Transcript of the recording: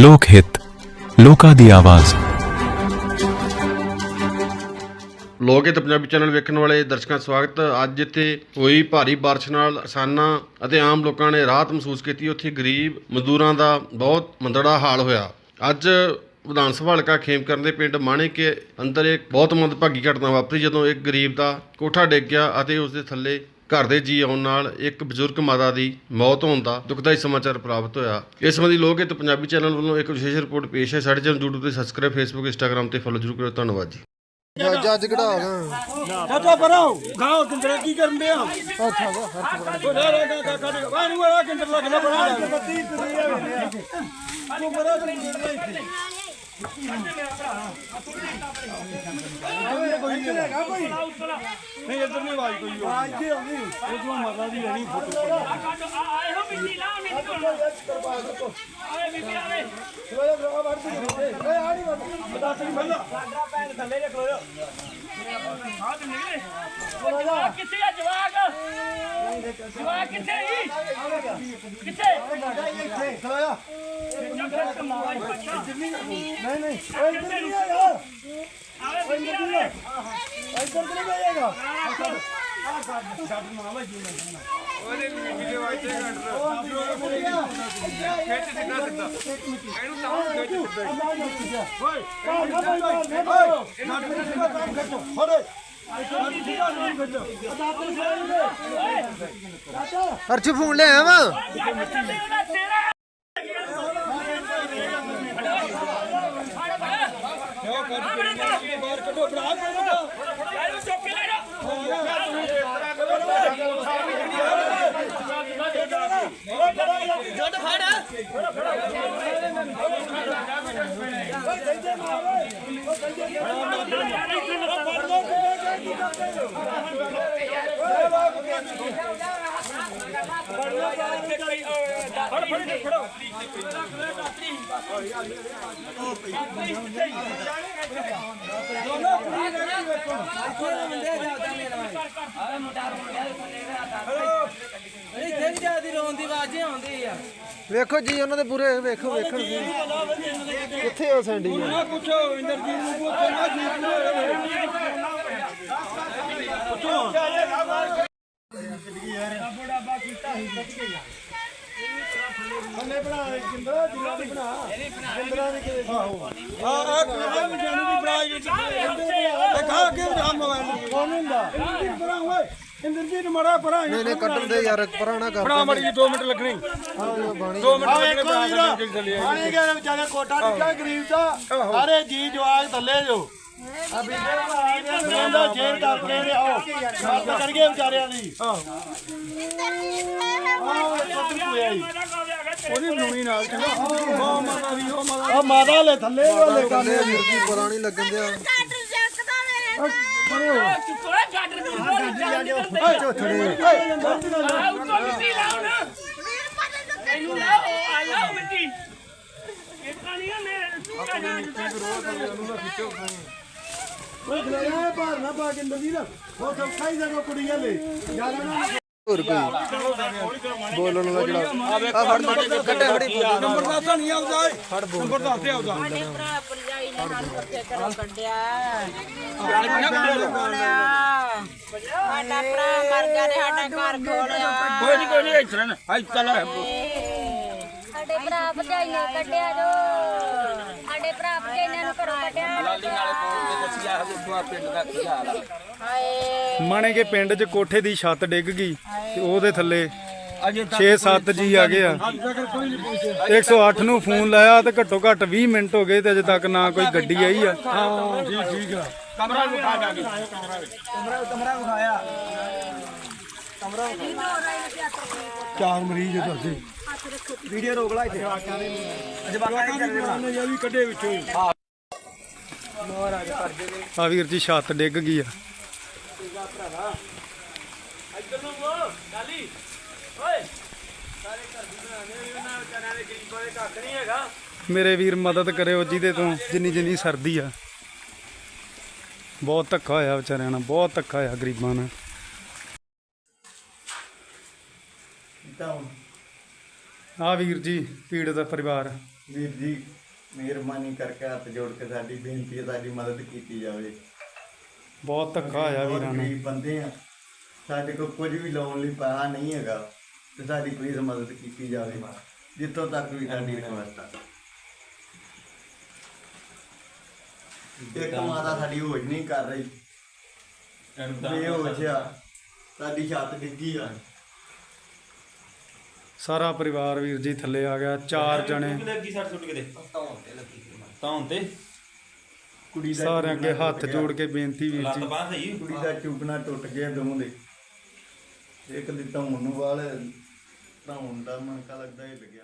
ਲੋਕ ਹਿੱਤ, ਲੋਕਾਂ ਦੀ ਆਵਾਜ਼। ਲੋਕ ਇਹ ਪੰਜਾਬੀ ਚੈਨਲ ਵੇਖਣ ਵਾਲੇ ਦਰਸ਼ਕਾਂ ਦਾ ਸਵਾਗਤ। ਅੱਜ ਇੱਥੇ ਹੋਈ ਭਾਰੀ ਬਾਰਿਸ਼ ਨਾਲ ਕਿਸਾਨਾਂ ਅਤੇ ਆਮ ਲੋਕਾਂ ਨੇ ਰਾਹਤ ਮਹਿਸੂਸ ਕੀਤੀ। ਉੱਥੇ ਗਰੀਬ ਮਜ਼ਦੂਰਾਂ ਦਾ ਬਹੁਤ ਮੰਦੜਾ ਹਾਲ ਹੋਇਆ। ਅੱਜ ਵਿਧਾਨ ਸਭਾ ਹਲਕਾ ਖੇਮਕਰਨ ਦੇ ਪਿੰਡ ਮਾਣੇ ਕੇ ਅੰਦਰ ਇੱਕ ਬਹੁਤ ਮੰਦਭਾਗੀ ਘਟਨਾ ਵਾਪਰੀ, ਜਦੋਂ ਇੱਕ ਗਰੀਬ ਦਾ ਕੋਠਾ ਡਿੱਗ ਗਿਆ ਅਤੇ ਉਸ ਦੇ ਥੱਲੇ ਘਰ ਦੇ ਜੀ ਆਉਣ ਨਾਲ ਇੱਕ ਬਜ਼ੁਰਗ ਮਾਤਾ ਦੀ ਮੌਤ ਹੋਣ ਦਾ ਦੁਖਦਾਈ ਸਮਾਚਾਰ ਪ੍ਰਾਪਤ ਹੋਇਆ। ਇਸ ਸੰਬੰਧੀ ਲੋਕ ਇਹ ਪੰਜਾਬੀ ਚੈਨਲ ਵੱਲੋਂ ਇੱਕ ਵਿਸ਼ੇਸ਼ ਰਿਪੋਰਟ ਪੇਸ਼ ਹੈ। ਸਾਡੇ ਚੈਨਲ YouTube ਤੇ ਸਬਸਕ੍ਰਾਈਬ Facebook Instagram ਤੇ ਫੋਲੋ ਜ਼ਰੂਰ ਕਰੋ ਧੰਨਵਾਦ ਜੀ। ਜੱਜ ਕਢਾ ਗਾ ਚਾਚਾ ਪਰਾਓ ਗਾਓ ਕਿੰਦਰ ਕੀ ਕਰਨ ਦੇ ਆ ਅੱਛਾ ਵਾ ਹਰਕ ਬੜਾ ਰੇ ਰੇ ਕਾ ਕਾ ਵਾ ਨੂੰ ਵਾਲਾ ਕਿੰਦਰ ਲੱਗਣਾ ਬਣਾ ਤੂੰ ਬੜਾ ਤੂੰ ਨਹੀਂ ਇੱਧਰ ਨਹੀਂ ਆਵਾਜ਼ ਕੋਈ ਆਵਾਜ਼ ਕੀ ਆਉਂਦੀ ਉਹ ਜੋ। ਮਾਤਾ ਦੀ ਰਹਿਣੀ ਫੋਟੋ ਕਿੱਥੇ ਆ ਜਵਾਕ ਜਵਾਕ ਕਿੱਥੇ ਹੀ ਕਿੱਥੇ ਨਹੀਂ ਨਹੀਂ ਓਏ ਇੱਧਰ ਨਹੀਂ ਆਇਆ ਆਵੇ ਬਿੱਲੀ ਆਵੇ ਇੱਧਰ ਨਹੀਂ ਆਏਗਾ ਅਰਚ ਫੋਨ ਲੈ ਆਇਆ ਵਾ ਤੇਰਾ ਯਾਰ ਚੁੱਕ ਕੇ ਲੈ ਜਾ ਵੇਖੋ ਜੀ, ਉਹਨਾਂ ਦੇ ਪੂਰੇ, ਵੇਖੋ ਵੇਖਣ ਜੀ ਕਿੱਥੇ ਆ ਸੈਂਡੀ ਆ? ਪੁੱਛੋ, ਇੰਦਰਜੀਤ ਨੂੰ ਪੁੱਛੋ ਨਾ, ਜੀਤ ਨੂੰ ਆ ਆ ਕਿਹਨੇ ਜਾਨੂੰ ਦੀ ਬਰਾਜ ਵਿੱਚ ਇਹ ਖਾ ਕੇ ਜਾ ਮੋਬਾਈਲ ਕੌਣ ਹੁੰਦਾ ਇੰਦਰਜੀਤ ਪਰਾਂ ਓਏ ਇੰਦਰਜੀਤ ਮੜਾ ਪਰਾਂ ਨਹੀਂ ਨਹੀਂ ਕੱਟਣ ਦੇ ਯਾਰ ਪੁਰਾਣਾ ਕਰ ਬੜਾ ਮੜੀ 2 ਮਿੰਟ ਲੱਗਣੇ ਹਾਂ ਬਾਣੀ 2 ਮਿੰਟ ਲੱਗਣੇ ਬਣਾ ਕੇ ਚੱਲੀ ਆਈ ਪਾਣੀ ਗਿਆ ਵਿਚਾਰੇ ਕੋਟਾ ਟਿੱਕਾ ਗਰੀਬ ਦਾ ਸਾਰੇ ਜੀ ਜਵਾਗ ਥੱਲੇ ਜੋ ਆ ਬੀਬੇ ਦਾ ਜੇਬ ਦਾ ਆਪਣੇ ਦੇ ਆਓ। ਮਦਦ ਕਰੀਏ ਵਿਚਾਰਿਆਂ ਦੀ। ਆਹ ਪੁੱਤ ਕੋਈ ਆਈ ਉਹਦੀ ਬਣਾਉਣੀ ਨਾਲ ਚੰਗਾ ਮਾਂ ਮਾਤਾ ਦੀ ਉਹ ਮਾਤਾ ਆ ਮਾਤਾ ਲੈ ਥੱਲੇ ਵਾਲੇ ਕੰਦੇ ਆ ਵੀਰ ਜੀ ਨਹੀਂ ਲੱਗਣ ਦਿਆ। ਚੁੱਕੋ ਗਾਡਰ ਨੂੰ ਚੋਥੜੇ ਆ ਉੱਤੋਂ ਮਿੱਟੀ ਲਾਉ ਨਾ। ਇਹਨੂੰ ਲਾਓ ਆ ਲਾਓ ਮਿੱਟੀ। ਇਹ ਪਾਣੀ ਆ ਮੇਰੇ ਕੋਈ ਖਲਾਇਆ ਭਾਰ ਨਾ ਪਾ ਕੇ ਦਾ ਉਹ ਸਭ ਖਾਈ ਜਾਗਾ ਕੁੜੀਆਂ ਲੈ। ਜ਼ਿਆਦਾ ਨਾ ਹੋਰ ਕੋਈ? ਬੋਲਣ ਵਾਲਾ ਜਿਹੜਾ ਆ ਫੜ ਕੱਟੇ ਫੜੀ। ਨੰਬਰ ਦੱਸ ਨਹੀਂ ਆਉਂਦਾ ਏ ਨੰਬਰ ਦੱਸ ਤੇ ਆਉਂਦਾ। ਸਾਡੇ ਭਰਾ ਭਰਜਾਈ ਨੇ ਸਾਨੂੰ ਬੱਚੇ ਘਰੋਂ ਕੱਢਿਆ। ਸਾਡਾ ਭਰਾ ਮਰ ਗਿਆ ਨੇ ਸਾਡਾ ਘਰ ਖੋਲਿਆ। ਕੋਈ ਨਹੀਂ ਕੋਈ ਨਹੀਂ ਇੱਥੇ ਨਾ ਹਾਈ ਚੱਲ ਸਾਡੇ ਭਰਾ ਭਰਜਾਈ ਨੇ ਕੱਢਿਆ ਜੋ। ਸਾਡੇ ਭਰਾ ਭਰਜਾਈ ਨੇ ਨੂੰ ਘਰੋਂ ਕੱਢਿਆ। ਲਾਲੀ ਨਾਲੇ ਹਾਏ। ਮਾਣੇ ਕੇ ਪਿੰਡ 'ਚ ਕੋਠੇ ਦੀ ਛੱਤ ਡਿੱਗ ਗਈ ਤੇ ਉਹਦੇ ਥੱਲੇ 6-7 ਜੀ ਆ ਗਏ ਆ। 108 ਨੂੰ ਫੋਨ ਲਾਇਆ ਤੇ ਘੱਟੋ ਘੱਟ 20 ਮਿੰਟ ਹੋ ਗਏ ਤੇ ਅਜੇ ਤੱਕ ਨਾ ਕੋਈ ਗੱਡੀ ਆਈ ਆ। ਹਾਂ ਜੀ ਠੀਕ ਆ। ਕਮਰਾ ਵਿਖਾ ਜਾ ਕੇ ਚਾਰ ਮਰੀਜ਼ ਦੱਸੇ ਵੀਡੀਓ ਰੋਕ ਲਾ ਇੱਥੇ। ਜਵਾਕਾਂ ਨੇ ਇਹ ਵੀ ਕੱਢੇ ਵਿੱਚੋਂ ਹੀ। ਆ ਵੀਰ ਜੀ ਛੱਤ ਡਿੱਗ ਗਈ ਆ। ਇੱਧਰ ਨੂੰ ਉਹ ਗਾਲੀ ਓਏ ਸਾਰੇ ਘਰ ਦੀ ਬਣਾਣੇ ਉਹਨਾਂ ਵਿਚਾਰਿਆਂ ਦੇ ਗਰੀਬਾਂ ਦੇ ਕੱਖ ਨਹੀਂ ਹੈਗਾ ਮੇਰੇ ਵੀਰ ਮਦਦ ਕਰਿਓ ਜਿਹਦੇ ਤੋਂ ਜਿੰਨੀ ਜਿੰਨੀ ਸਰਦੀ ਆ। ਬਹੁਤ ਧੱਕਾ ਹੋਇਆ ਵਿਚਾਰਿਆਂ ਨਾਲ ਬਹੁਤ ਧੱਕਾ ਹੋਇਆ ਗਰੀਬਾਂ ਨਾਲ। ਆ ਵੀਰ ਜੀ ਪੀੜਤ ਦਾ ਪਰਿਵਾਰ। ਵੀਰ ਜੀ ਮਿਹਰਬਾਨੀ ਕਰਕੇ ਹੱਥ ਜੋੜ ਕੇ ਸਾਡੀ ਬੇਨਤੀ ਹੈ ਸਾਡੀ ਮਦਦ ਕੀਤੀ ਜਾਵੇ। ਬਹੁਤ ਧੱਕਾ ਬਹੁਤ ਵੀਰਾਂ ਨੂੰ। ਗਰੀਬ ਬੰਦੇ ਆ ਸਾਡੇ ਕੋਲ ਕੁਝ ਵੀ ਲਾਉਣ ਲਈ ਪੈਸਾ ਨਹੀਂ ਹੈਗਾ ਤੇ ਸਾਡੀ ਪਲੀਜ਼ ਮਦਦ ਕੀਤੀ ਜਾਵੇ। ਜਿੱਥੋਂ ਤੱਕ ਵੀ ਸਾਡੀ ਰਿਕਵੈਸਟ ਆ। ਇੱਕ ਮਾਤਾ ਸਾਡੀ ਹੋਜ ਨਹੀਂ ਕਰ ਰਹੀ। ਬੇਹੋਸ਼ ਆ। ਸਾਡੀ ਛੱਤ ਡਿੱਗੀ ਆ। ਸਾਰਾ ਪਰਿਵਾਰ ਵੀਰ ਜੀ ਥੱਲੇ ਆ ਗਿਆ ਚਾਰ ਜਣੇ। ਲੱਗੀ ਸੱਟ ਸੁੱਟ ਕਿਤੇ ਤਾਂ ਤੇ ਕੁੜੀ ਦਾ ਸਾਰਿਆਂ ਅੱਗੇ ਹੱਥ ਜੋੜ ਕੇ ਬੇਨਤੀ ਵੀਰ ਲੱਤ ਜੀ। ਬਾਹ ਸਹੀ ਗਿਆ। ਕੁੜੀ ਦਾ ਚੂਕਣਾ ਟੁੱਟ ਗਿਆ ਦੋਵਾਂ ਦੇ। ਇੱਕ ਦੀ ਧੌਣ ਨੂੰ ਵਾਲ ਧੌਣ ਦਾ ਮਣਕਾ ਲੱਗਦਾ ਹੀ ਲੱਗਿਆ